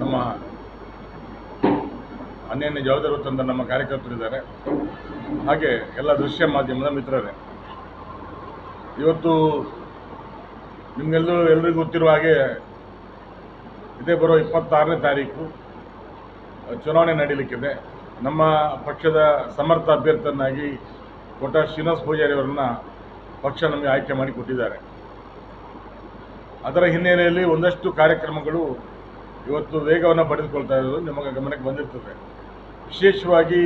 ನಮ್ಮ ಅನ್ಯನ್ಯ ಜವಾಬ್ದಾರಿ ತಂದ ನಮ್ಮ ಕಾರ್ಯಕರ್ತರಿದ್ದಾರೆ ಹಾಗೆ ಎಲ್ಲ ದೃಶ್ಯ ಮಾಧ್ಯಮದ ಮಿತ್ರರೇ, ಇವತ್ತು ನಿಮಗೆಲ್ಲರೂ ಎಲ್ರಿಗೂ ಗೊತ್ತಿರುವ ಹಾಗೆ ಇದೇ ಬರೋ ಇಪ್ಪತ್ತಾರನೇ ತಾರೀಕು ಚುನಾವಣೆ ನಡೀಲಿಕ್ಕಿದೆ. ನಮ್ಮ ಪಕ್ಷದ ಸಮರ್ಥ ಅಭ್ಯರ್ಥಿಯನ್ನಾಗಿ ಕೋಟಾ ಶ್ರೀನಿವಾಸ ಪೂಜಾರಿ ಅವರನ್ನ ಪಕ್ಷ ನಮಗೆ ಆಯ್ಕೆ ಮಾಡಿಕೊಟ್ಟಿದ್ದಾರೆ ಅದರ ಹಿನ್ನೆಲೆಯಲ್ಲಿ ಒಂದಷ್ಟು ಕಾರ್ಯಕ್ರಮಗಳು ಇವತ್ತು ವೇಗವನ್ನು ಪಡೆದುಕೊಳ್ತಾ ಇರೋದು ನಿಮಗೆ ಗಮನಕ್ಕೆ ಬಂದಿರ್ತದೆ. ವಿಶೇಷವಾಗಿ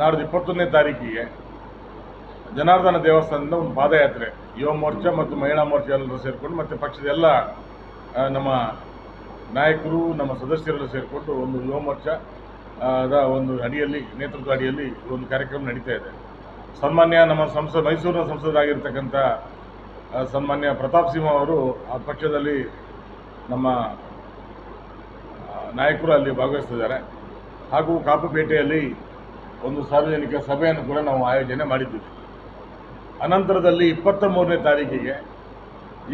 ನಾಡ್ದು ಇಪ್ಪತ್ತೊಂದನೇ ತಾರೀಕಿಗೆ ಜನಾರ್ದನ ದೇವಸ್ಥಾನದಿಂದ ಒಂದು ಪಾದಯಾತ್ರೆ, ಯುವ ಮೋರ್ಚಾ ಮತ್ತು ಮಹಿಳಾ ಮೋರ್ಚಾ ಎಲ್ಲರೂ ಸೇರಿಕೊಂಡು ಮತ್ತು ಪಕ್ಷದ ಎಲ್ಲ ನಮ್ಮ ನಾಯಕರು, ನಮ್ಮ ಸದಸ್ಯರೆಲ್ಲ ಸೇರಿಕೊಂಡು ಒಂದು ಯುವ ಮೋರ್ಚಾ ದ ಒಂದು ಅಡಿಯಲ್ಲಿ, ನೇತೃತ್ವ ಅಡಿಯಲ್ಲಿ ಒಂದು ಕಾರ್ಯಕ್ರಮ ನಡೀತಾ ಇದೆ. ಸನ್ಮಾನ್ಯ ನಮ್ಮ ಸಂಸದ, ಮೈಸೂರಿನ ಸಂಸದರಾಗಿರ್ತಕ್ಕಂಥ ಸನ್ಮಾನ್ಯ ಪ್ರತಾಪ್ ಸಿಂಹ ಅವರು ಆ ಪಕ್ಷದಲ್ಲಿ ನಮ್ಮ ನಾಯಕರು ಅಲ್ಲಿ ಭಾಗವಹಿಸ್ತಿದ್ದಾರೆ. ಹಾಗೂ ಕಾಪುಪೇಟೆಯಲ್ಲಿ ಒಂದು ಸಾರ್ವಜನಿಕ ಸಭೆಯನ್ನು ಕೂಡ ನಾವು ಆಯೋಜನೆ ಮಾಡಿದ್ದೀವಿ ಅನಂತರದಲ್ಲಿ ಇಪ್ಪತ್ತ ಮೂರನೇ ತಾರೀಕಿಗೆ,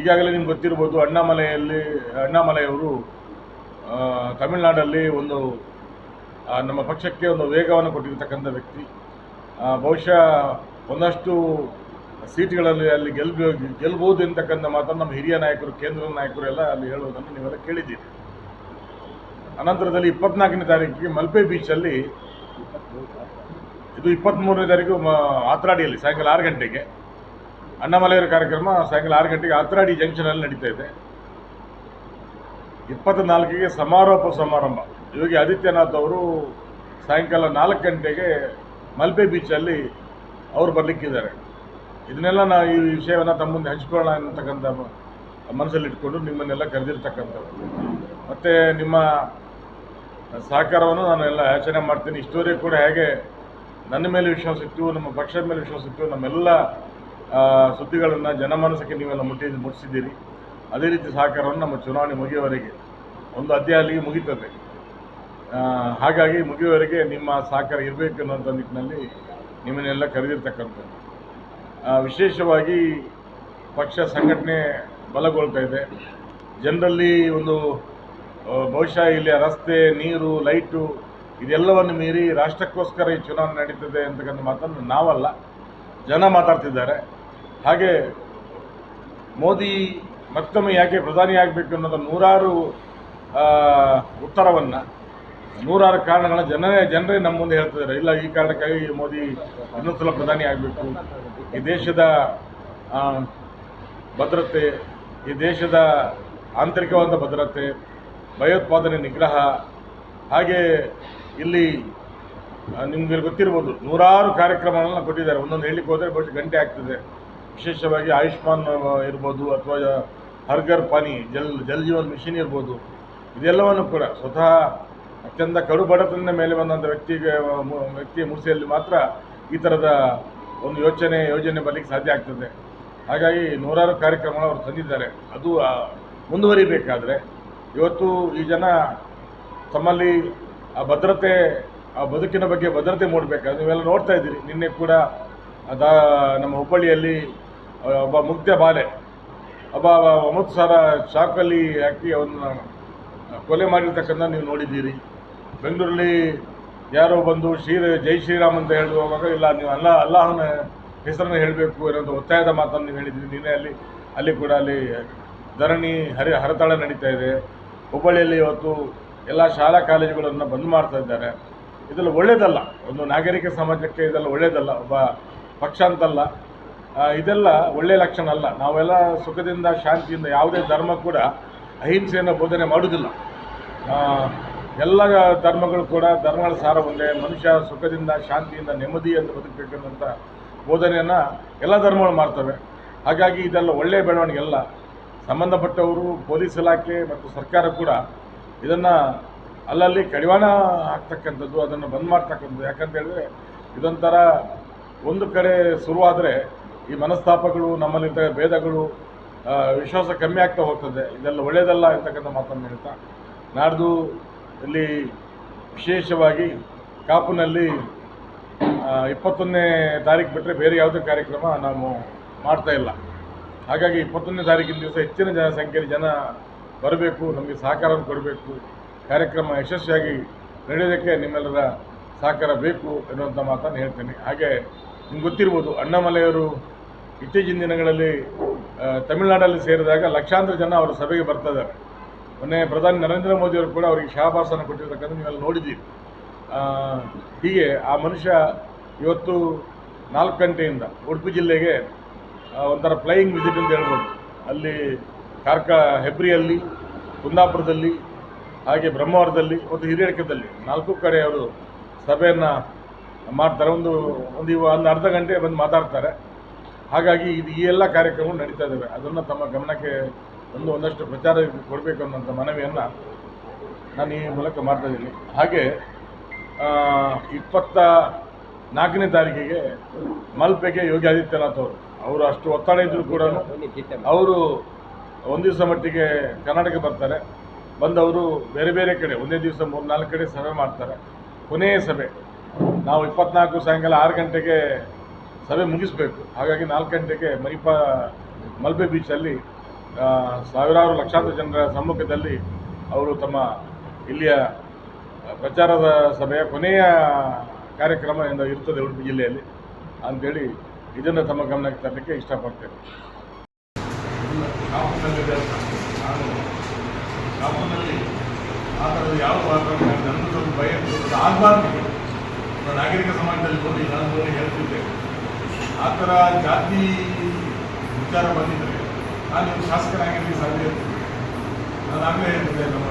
ಈಗಾಗಲೇ ನಿಮ್ಗೆ ಗೊತ್ತಿರ್ಬೋದು ಅಣ್ಣಾಮಲೆಯಲ್ಲಿ, ಅಣ್ಣಾಮಲೆಯವರು ತಮಿಳುನಾಡಲ್ಲಿ ಒಂದು ನಮ್ಮ ಪಕ್ಷಕ್ಕೆ ಒಂದು ವೇಗವನ್ನು ಕೊಟ್ಟಿರ್ತಕ್ಕಂಥ ವ್ಯಕ್ತಿ. ಬಹುಶಃ ಒಂದಷ್ಟು ಸೀಟ್ಗಳಲ್ಲಿ ಅಲ್ಲಿ ಗೆಲ್ಬ, ಗೆಲ್ಬೋದು ಎಂತಕ್ಕಂಥ ಮಾತನ್ನು ನಮ್ಮ ಹಿರಿಯ ನಾಯಕರು, ಕೇಂದ್ರ ನಾಯಕರು ಎಲ್ಲ ಅಲ್ಲಿ ಹೇಳುವುದನ್ನು ನೀವೆಲ್ಲ ಕೇಳಿದ್ದೀರಿ. ಅನಂತರದಲ್ಲಿ ಇಪ್ಪತ್ನಾಲ್ಕನೇ ತಾರೀಕಿಗೆ ಮಲ್ಪೆ ಬೀಚಲ್ಲಿ ಇದು ಇಪ್ಪತ್ತ್ಮೂರನೇ ತಾರೀಕು ಆತ್ರಾಡಿಯಲ್ಲಿ ಸಾಯಂಕಾಲ ಆರು ಗಂಟೆಗೆ. ಅಣ್ಣಮಲೆಯವರ ಕಾರ್ಯಕ್ರಮ ಸಾಯಂಕಾಲ ಆರು ಗಂಟೆಗೆ ಆತ್ರಾಡಿ ಜಂಕ್ಷನಲ್ಲಿ ನಡೀತಾ ಇದೆ. ಇಪ್ಪತ್ತ ನಾಲ್ಕಿಗೆ ಸಮಾರೋಪ ಸಮಾರಂಭ. ಯೋಗಿ ಆದಿತ್ಯನಾಥ್ ಅವರು ಸಾಯಂಕಾಲ ನಾಲ್ಕು ಗಂಟೆಗೆ ಮಲ್ಪೆ ಬೀಚಲ್ಲಿ ಅವರು ಬರಲಿಕ್ಕಿದ್ದಾರೆ. ಇದನ್ನೆಲ್ಲ ನಾವು ಈ ವಿಷಯವನ್ನು ತಮ್ಮ ಮುಂದೆ ಹಂಚ್ಕೊಳ್ಳೋಣ ಅನ್ನತಕ್ಕಂಥ ಮನಸ್ಸಲ್ಲಿಟ್ಕೊಂಡು ನಿಮ್ಮನ್ನೆಲ್ಲ ಕರೆದಿರ್ತಕ್ಕಂಥದ್ದು ಮತ್ತು ನಿಮ್ಮ ಸಹಕಾರವನ್ನು ನಾನು ಎಲ್ಲ ಯಾಚನೆ ಮಾಡ್ತೀನಿ. ಇಷ್ಟುವರೆಗೆ ಕೂಡ ಹೇಗೆ ನನ್ನ ಮೇಲೆ ವಿಶ್ವಾಸ ಇತ್ತು ನಮ್ಮ ಪಕ್ಷದ ಮೇಲೆ ವಿಶ್ವಾಸ ಇತ್ತು ನಮ್ಮೆಲ್ಲ ಸುದ್ದಿಗಳನ್ನು ಜನಮಾನಸಕ್ಕೆ ನೀವೆಲ್ಲ ಮುಟ್ಟಿ, ಮುಟ್ಟಿಸಿದ್ದೀರಿ. ಅದೇ ರೀತಿ ಸಹಕಾರವನ್ನು ನಮ್ಮ ಚುನಾವಣೆ ಮುಗಿಯುವವರೆಗೆ, ಒಂದು ಅಧ್ಯಾಯ ಅಲ್ಲಿಗೆ ಮುಗೀತದೆ ಹಾಗಾಗಿ ಮುಗಿಯುವವರೆಗೆ ನಿಮ್ಮ ಸಹಕಾರ ಇರಬೇಕು ಅನ್ನೋಂಥ ನಿಟ್ಟಿನಲ್ಲಿ ನಿಮ್ಮನ್ನೆಲ್ಲ ಕರೆದಿರ್ತಕ್ಕಂಥದ್ದು. ವಿಶೇಷವಾಗಿ ಪಕ್ಷ ಸಂಘಟನೆ ಬಲಗೊಳ್ತಾ ಇದೆ. ಜನರಲ್ಲಿ ಒಂದು ಬಹುಶಃ ಇಲ್ಲಿ ರಸ್ತೆ, ನೀರು, ಲೈಟು ಇದೆಲ್ಲವನ್ನು ಮೀರಿ ರಾಷ್ಟ್ರಕ್ಕೋಸ್ಕರ ಈ ಚುನಾವಣೆ ನಡೀತದೆ ಅಂತಕ್ಕಂಥ ಮಾತನ್ನು ನಾವಲ್ಲ, ಜನ ಮಾತಾಡ್ತಿದ್ದಾರೆ. ಹಾಗೆ ಮೋದಿ ಮತ್ತೊಮ್ಮೆ ಯಾಕೆ ಪ್ರಧಾನಿ ಆಗಬೇಕು ಅನ್ನೋದು ನೂರಾರು ಉತ್ತರವನ್ನು, ನೂರಾರು ಕಾರಣಗಳನ್ನ ಜನರೇ ಜನರೇ ನಮ್ಮ ಮುಂದೆ ಹೇಳ್ತಿದ್ದಾರೆ. ಇಲ್ಲ, ಈ ಕಾರಣಕ್ಕಾಗಿ ಮೋದಿ ಇನ್ನೊಂದು ಸಲ ಪ್ರಧಾನಿ ಆಗಬೇಕು. ಈ ದೇಶದ ಭದ್ರತೆ, ಈ ದೇಶದ ಆಂತರಿಕವಾದ ಭದ್ರತೆ ಭಯೋತ್ಪಾದನೆ ನಿಗ್ರಹ. ಹಾಗೆ ಇಲ್ಲಿ ನಿಮಗೆ ಗೊತ್ತಿರ್ಬೋದು, ನೂರಾರು ಕಾರ್ಯಕ್ರಮಗಳನ್ನ ಕೊಟ್ಟಿದ್ದಾರೆ. ಒಂದೊಂದು ಹೇಳಲಿಕ್ಕೆ ಹೋದರೆ ಬಹುಶಃ ಗಂಟೆ ಆಗ್ತದೆ. ವಿಶೇಷವಾಗಿ ಆಯುಷ್ಮಾನ್ ಇರ್ಬೋದು, ಅಥವಾ ಹರ್ಗರ್ ಪಾನಿ, ಜಲ್ ಜಲ್ ಜೀವನ್ ಮಿಷನ್ ಇರ್ಬೋದು. ಇದೆಲ್ಲವನ್ನು ಕೂಡ ಸ್ವತಃ ಅತ್ಯಂತ ಕಡು ಬಡತನದ ಮೇಲೆ ಬಂದಂಥ ವ್ಯಕ್ತಿಗೆ ವ್ಯಕ್ತಿಯ ಮುಡಿಸೆಯಲ್ಲಿ ಮಾತ್ರ ಈ ಥರದ ಒಂದು ಯೋಚನೆ, ಯೋಜನೆ ಬರಲಿಕ್ಕೆ ಸಾಧ್ಯ ಆಗ್ತದೆ. ಹಾಗಾಗಿ ನೂರಾರು ಕಾರ್ಯಕ್ರಮಗಳು ಅವರು ತಂದಿದ್ದಾರೆ. ಅದು ಮುಂದುವರಿಬೇಕಾದ್ರೆ ಇವತ್ತು ಈ ಜನ ತಮ್ಮಲ್ಲಿ ಆ ಭದ್ರತೆ, ಆ ಬದುಕಿನ ಬಗ್ಗೆ ಭದ್ರತೆ ಮೂಡಬೇಕಾದ್ರೆ ನೀವೆಲ್ಲ ನೋಡ್ತಾ ಇದ್ದೀರಿ. ನಿನ್ನೆ ಕೂಡ ಅದ ನಮ್ಮ ಹುಬ್ಬಳ್ಳಿಯಲ್ಲಿ ಒಬ್ಬ ಮುಗ್ಧ ಬಾಲೆ, ಒಬ್ಬ ಸಾವಿರ ಶಾಕಲ್ಲಿ ಹಾಕಿ ಅವನ್ನ ಕೊಲೆ ಮಾಡಿರ್ತಕ್ಕಂಥ ನೀವು ನೋಡಿದ್ದೀರಿ. ಬೆಂಗಳೂರಲ್ಲಿ ಯಾರೋ ಬಂದು ಶ್ರೀ, ಜೈ ಶ್ರೀರಾಮ್ ಅಂತ ಹೇಳುವಾಗ ಇಲ್ಲ, ನೀವು ಅಲ್ಲ, ಅಲ್ಲಾಹನ ಹೆಸರನ್ನು ಹೇಳಬೇಕು ಅನ್ನೋದು ಒತ್ತಾಯದ ಮಾತನ್ನು ನೀವು ಹೇಳಿದ್ದೀರಿ. ನಿನ್ನೆ ಅಲ್ಲಿ ಅಲ್ಲಿ ಕೂಡ ಅಲ್ಲಿ ಧರಣಿ, ಹರಿ, ಹರತಾಳ ನಡೀತಾ ಇದೆ. ಹುಬ್ಬಳ್ಳಿಯಲ್ಲಿ ಇವತ್ತು ಎಲ್ಲ ಶಾಲಾ ಕಾಲೇಜುಗಳನ್ನು ಬಂದ್ ಮಾಡ್ತಾ ಇದ್ದಾರೆ. ಇದೆಲ್ಲ ಒಳ್ಳೆಯದಲ್ಲ ಒಂದು ನಾಗರಿಕ ಸಮಾಜಕ್ಕೆ ಇದೆಲ್ಲ ಒಳ್ಳೆಯದಲ್ಲ ಒಬ್ಬ ಪಕ್ಷ ಅಂತಲ್ಲ. ಇದೆಲ್ಲ ಒಳ್ಳೆಯ ಲಕ್ಷಣ ಅಲ್ಲ. ನಾವೆಲ್ಲ ಸುಖದಿಂದ, ಶಾಂತಿಯಿಂದ ಯಾವುದೇ ಧರ್ಮ ಕೂಡ ಅಹಿಂಸೆಯನ್ನು ಬೋಧನೆ ಮಾಡುವುದಿಲ್ಲ. ಎಲ್ಲ ಧರ್ಮಗಳು ಕೂಡ ಧರ್ಮಗಳ ಸಾರ ಒಂದೇ. ಮನುಷ್ಯ ಸುಖದಿಂದ, ಶಾಂತಿಯಿಂದ, ನೆಮ್ಮದಿಯಿಂದ ಬದುಕಬೇಕನ್ನಂಥ ಬೋಧನೆಯನ್ನು ಎಲ್ಲ ಧರ್ಮಗಳು ಮಾಡ್ತವೆ. ಹಾಗಾಗಿ ಇದೆಲ್ಲ ಒಳ್ಳೆಯ ಬೆಳವಣಿಗೆ ಅಲ್ಲ. ಸಂಬಂಧಪಟ್ಟವರು, ಪೊಲೀಸ್ ಇಲಾಖೆ ಮತ್ತು ಸರ್ಕಾರ ಕೂಡ ಇದನ್ನು ಅಲ್ಲಲ್ಲಿ ಕಡಿವಾಣ ಹಾಕ್ತಕ್ಕಂಥದ್ದು, ಅದನ್ನು ಬಂದ್ ಮಾಡ್ತಕ್ಕಂಥದ್ದು. ಯಾಕಂತ ಹೇಳಿದ್ರೆ ಇದೊಂಥರ ಒಂದು ಕಡೆ ಶುರುವಾದರೆ ಈ ಮನಸ್ತಾಪಗಳು ನಮ್ಮಲ್ಲಿದ್ದ ಭೇದಗಳು ವಿಶ್ವಾಸ ಕಮ್ಮಿ ಆಗ್ತಾ ಹೋಗ್ತದೆ. ಇದೆಲ್ಲ ಒಳ್ಳೆಯದಲ್ಲ ಇರ್ತಕ್ಕಂಥ ಮಾತನ್ನು ಹೇಳ್ತಾ, ನಾಡ್ದು ಇಲ್ಲಿ ವಿಶೇಷವಾಗಿ ಕಾಪುನಲ್ಲಿ ಇಪ್ಪತ್ತೊಂದನೇ ತಾರೀಕು ಬಿಟ್ಟರೆ ಬೇರೆ ಯಾವುದೇ ಕಾರ್ಯಕ್ರಮ ನಾವು ಮಾಡ್ತಾ ಇಲ್ಲ. ಹಾಗಾಗಿ ಇಪ್ಪತ್ತೊಂದನೇ ತಾರೀಕಿನ ದಿವಸ ಹೆಚ್ಚಿನ ಜನಸಂಖ್ಯೆಯಲ್ಲಿ ಜನ ಬರಬೇಕು, ನಮಗೆ ಸಹಕಾರವನ್ನು ಕೊಡಬೇಕು, ಕಾರ್ಯಕ್ರಮ ಯಶಸ್ವಿಯಾಗಿ ನಡೆಯೋದಕ್ಕೆ ನಿಮ್ಮೆಲ್ಲರ ಸಹಕಾರ ಬೇಕು ಎನ್ನುವಂಥ ಮಾತನ್ನು ಹೇಳ್ತೇನೆ. ಹಾಗೆ ನಿಮ್ಗೆ ಗೊತ್ತಿರ್ಬೋದು, ಅಣ್ಣಾಮಲೆಯವರು ಇತ್ತೀಚಿನ ದಿನಗಳಲ್ಲಿ ತಮಿಳುನಾಡಲ್ಲಿ ಸೇರಿದಾಗ ಲಕ್ಷಾಂತರ ಜನ ಅವರ ಸಭೆಗೆ ಬರ್ತಾ ಇದ್ದಾರೆ. ಮೊನ್ನೆ ಪ್ರಧಾನಿ ನರೇಂದ್ರ ಮೋದಿಯವರು ಕೂಡ ಅವರಿಗೆ ಶಹಬಾಸನ್ನು ಕೊಟ್ಟಿರ್ತಕ್ಕಂಥ ನೀವೆಲ್ಲ ನೋಡಿದ್ದೀರಿ. ಹೀಗೆ ಆ ಮನುಷ್ಯ ಇವತ್ತು ನಾಲ್ಕು ಗಂಟೆಯಿಂದ ಉಡುಪಿ ಜಿಲ್ಲೆಗೆ ಒಂಥರ ಫ್ಲೈಯಿಂಗ್ ವಿಸಿಟ್ ಅಂತ ಹೇಳ್ಬೋದು. ಅಲ್ಲಿ ಕಾರ್ಕ ಹೆಬ್ರಿಯಲ್ಲಿ, ಕುಂದಾಪುರದಲ್ಲಿ, ಹಾಗೆ ಬ್ರಹ್ಮಾವರದಲ್ಲಿ, ಮತ್ತು ಹಿರಿಯಡಕದಲ್ಲಿ ನಾಲ್ಕು ಕಡೆ ಅವರು ಸಭೆಯನ್ನು ಮಾಡ್ತಾರೆ. ಒಂದು ಒಂದು ಒಂದು ಅರ್ಧ ಗಂಟೆ ಬಂದು ಮಾತಾಡ್ತಾರೆ. ಹಾಗಾಗಿ ಇದು ಈ ಎಲ್ಲ ಕಾರ್ಯಕ್ರಮಗಳು ನಡೀತಾ ಇದ್ದಾವೆ. ಅದನ್ನು ತಮ್ಮ ಗಮನಕ್ಕೆ ಒಂದು ಒಂದಷ್ಟು ಪ್ರಚಾರ ಕೊಡಬೇಕು ಅನ್ನೋಂಥ ಮನವಿಯನ್ನು ನಾನು ಈ ಮೂಲಕ ಮಾಡ್ತಾ ಇದ್ದೀನಿ. ಹಾಗೆ ಇಪ್ಪತ್ತ ನಾಲ್ಕನೇ ತಾರೀಕಿಗೆ ಮಲ್ಪೆಗೆ ಯೋಗಿ ಆದಿತ್ಯನಾಥ್ ಅವರು ಅವರು ಅಷ್ಟು ಒತ್ತಡ ಇದ್ದರೂ ಕೂಡ ಅವರು ಒಂದು ದಿವಸ ಮಟ್ಟಿಗೆ ಕರ್ನಾಟಕ ಬರ್ತಾರೆ. ಬಂದವರು ಬೇರೆ ಬೇರೆ ಕಡೆ, ಒಂದೇ ದಿವಸ ಮೂರು ನಾಲ್ಕು ಕಡೆ ಸಭೆ ಮಾಡ್ತಾರೆ. ಕೊನೆಯ ಸಭೆ. ನಾವು ಇಪ್ಪತ್ನಾಲ್ಕು ಸಾಯಂಕಾಲ ಆರು ಗಂಟೆಗೆ ಸಭೆ ಮುಗಿಸ್ಬೇಕು. ಹಾಗಾಗಿ ನಾಲ್ಕು ಗಂಟೆಗೆ ಮೈಪ ಮಲ್ಪೆ ಬೀಚಲ್ಲಿ ಸಾವಿರಾರು ಲಕ್ಷಾಂತರ ಜನರ ಸಮ್ಮುಖದಲ್ಲಿ ಅವರು ತಮ್ಮ ಇಲ್ಲಿಯ ಪ್ರಚಾರದ ಸಭೆಯ ಕೊನೆಯ ಕಾರ್ಯಕ್ರಮ ಇರ್ತದೆ ಉಡುಪಿ ಜಿಲ್ಲೆಯಲ್ಲಿ ಅಂಥೇಳಿ ಇದನ್ನು ತಮ್ಮ ಗಮನಕ್ಕೆ ತರಲಿಕ್ಕೆ ಇಷ್ಟಪಡ್ತೇನೆ. ನಾಗರಿಕ ಸಮಾಜದಲ್ಲಿ ಬಂದು ನಾನು ನೋಡಿ ಹೇಳ್ತಿದ್ದೆ. ಆ ಥರ ಜಾತಿ ವಿಚಾರ ಬಂದಿದ್ದರೆ ನಾನು ಶಾಸಕನಾಗಿರಲಿಕ್ಕೆ ಸಾಧ್ಯ ಇರ್ತೀನಿ ನಾನು ಆಗಲೇ ಹೇಳ್ತಿದ್ದೆ, ನಮ್ಮ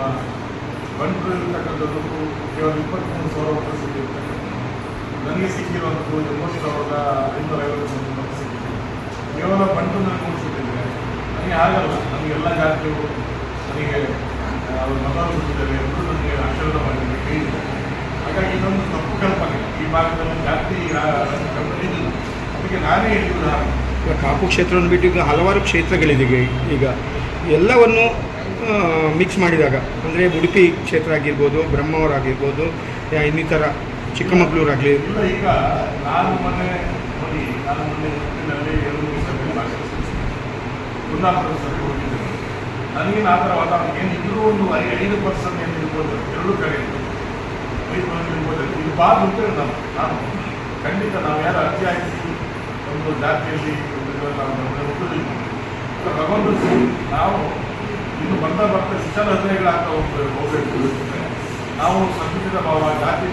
ಬಂಟರು ಇರ್ತಕ್ಕಂಥದ್ದು ಕೇವಲ ಇಪ್ಪತ್ತ್ಮೂರು ಸಾವಿರ ಮತ ಸಿಕ್ಕಿರ್ತಕ್ಕಂಥದ್ದು ನನಗೆ ಸಿಕ್ಕಿರುವಂಥದ್ದು ಎಂಬತ್ತು ಸಾವಿರದ ಐನೂರ ಐವತ್ತು ಮತ ಸಿಕ್ಕಿದೆ ಕೇವಲ ಬಂಟು ನನಗೆ ಕೊಡಿಸಿದ್ದೇನೆ ನನಗೆ ಆಗಲ್ಲ. ನನಗೆ ಎಲ್ಲ ಜಾತಿಯು ನನಗೆ ಅವರು ಮತ ಕೊಟ್ಟಿದ್ದಾರೆ ಎಲ್ಲರೂ ನನಗೆ ಆಶೀರ್ವಾದ ಮಾಡಿದ್ದಾರೆ. ಕೈ ಹಾಗಾಗಿ ಇದೊಂದು ತಪ್ಪು ಕಲ್ಪನೆ. ಈ ಭಾಗದಲ್ಲಿ ಜಾತಿ ಇಲ್ಲ. ಅದಕ್ಕೆ ನಾನೇ ಹೇಳಿದ ಕಾಪು ಕ್ಷೇತ್ರವನ್ನು ಬಿಟ್ಟು ಈಗ ಹಲವಾರು ಕ್ಷೇತ್ರಗಳಿದೆ ಈಗ ಎಲ್ಲವನ್ನು ಮಿಕ್ಸ್ ಮಾಡಿದಾಗ, ಅಂದರೆ ಉಡುಪಿ ಕ್ಷೇತ್ರ ಆಗಿರ್ಬೋದು ಬ್ರಹ್ಮವರಾಗಿರ್ಬೋದು ಇನ್ನಿತರ ಚಿಕ್ಕಮಗಳೂರಾಗಲಿ. ಈಗ ನಾನು ಮೊನ್ನೆ ನೋಡಿ ನಾನು ಮೊನ್ನೆ ಅಲ್ಲಿ ಸಭೆ ಸಭೆ ಆ ಥರ ವಾತಾವರಣ ಏನು ಇದ್ರೂ ಒಂದು ಐದು ಪರ್ಸೆಂಟ್ ಏನು ಇರ್ಬೋದು ಕಡೆ ಐದು ಪರ್ಸೆಂಟ್ ಇರ್ಬೋದು ಇದು ನಾನು ನಾನು ಖಂಡಿತ ನಾವು ಯಾರು ಅರ್ಜಿ ಹಾಕಿ ಒಂದು ಜಾತಿಯಲ್ಲಿ ತಗೊಂಡು ನಾವು ಇನ್ನು ಬರ್ತಾ ಬರ್ತಾ ಶಿಕ್ಷಣ ಹೃದಯಗಳಾಗ್ತಾ ಹೋಗ್ಬೇಕು ಹೋಗಬೇಕು ನಾವು ಸಂಘಟಿತ ಭಾವ ಜಾತಿ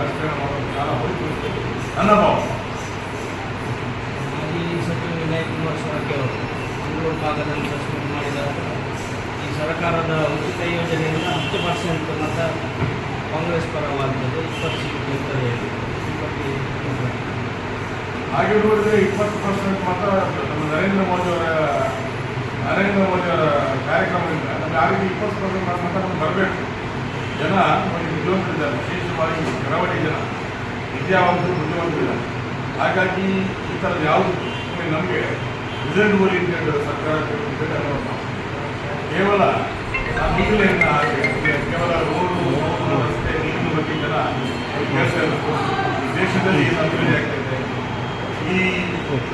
ರಾಜಕಾರಣ ಮಾಡೋದು ಕಾಲ ಹೋಯ್ತು ನನ್ನ ಭಾವ ಮಾಜಿ ಸಚಿವ ವಿನಯ್ ಕುಮಾರ್ ಸೊರಕೆ ಅವರು ಮಂಗಳೂರು ಭಾಗದಲ್ಲಿ ಮಾಡಿದ ಈ ಸರ್ಕಾರದ ಉಚಿತ ಯೋಜನೆಯಿಂದ ಹತ್ತು ಪರ್ಸೆಂಟ್ ಮತ ಕಾಂಗ್ರೆಸ್ ಪರವಾಗಿದೆ ಇಪ್ಪತ್ತು ಸೀಟ್ ಹೇಳ್ತೀರಾ? ಹಾಗೆ ನೋಡಿದ್ರೆ ಇಪ್ಪತ್ತು ಪರ್ಸೆಂಟ್ ಮಾತ್ರ ನಮ್ಮ ನರೇಂದ್ರ ಮೋದಿ ಅವರ ನರೇಂದ್ರ ಮೋದಿ ಅವರ ಕಾರ್ಯಕ್ರಮದಿಂದ ನಮಗೆ ಆಗಿದೆ ಇಪ್ಪತ್ತು ಪರ್ಸೆಂಟ್ ನಮ್ಗೆ ಬರಬೇಕು. ಜನ ನಮಗೆ ವಿಶೇಷವಾಗಿ ಕರಾವಳಿ ಜನ ವಿದ್ಯಾವಂತರು ಮುಂದುವಂತಿಲ್ಲ ಹಾಗಾಗಿ ಈ ಥರದ ಯಾವುದು ನಮಗೆ ರಿಸಲ್ಟ್ ಓರಿಯೆಂಟೆಡ್ ಸರ್ಕಾರ ಕೇವಲ ಕೇವಲ ರೋಡು ರಸ್ತೆ, ನೀರಿನ ಬಗ್ಗೆ ಜನ ದೇಶದಲ್ಲಿ ಏನು ಅಭಿವೃದ್ಧಿ ಆಗ್ತಾ ಈ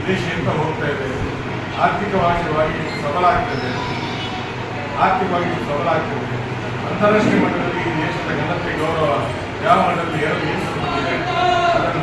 ದೇಶ ಎಂತ ಹೋಗ್ತಾ ಇದೆ? ಆರ್ಥಿಕವಾಗಿ ಸಬಲ ಆಗ್ತದೆ ಆರ್ಥಿಕವಾಗಿ ಸಬಲ ಆಗ್ತದೆ ಅಂತಾರಾಷ್ಟ್ರೀಯ ಮಟ್ಟದಲ್ಲಿ ದೇಶದ ಘನತೆ ಗೌರವ. ಯಾವ ಮಟ್ಟದಲ್ಲಿ ಎರಡು ದೇಶ ಅದನ್ನು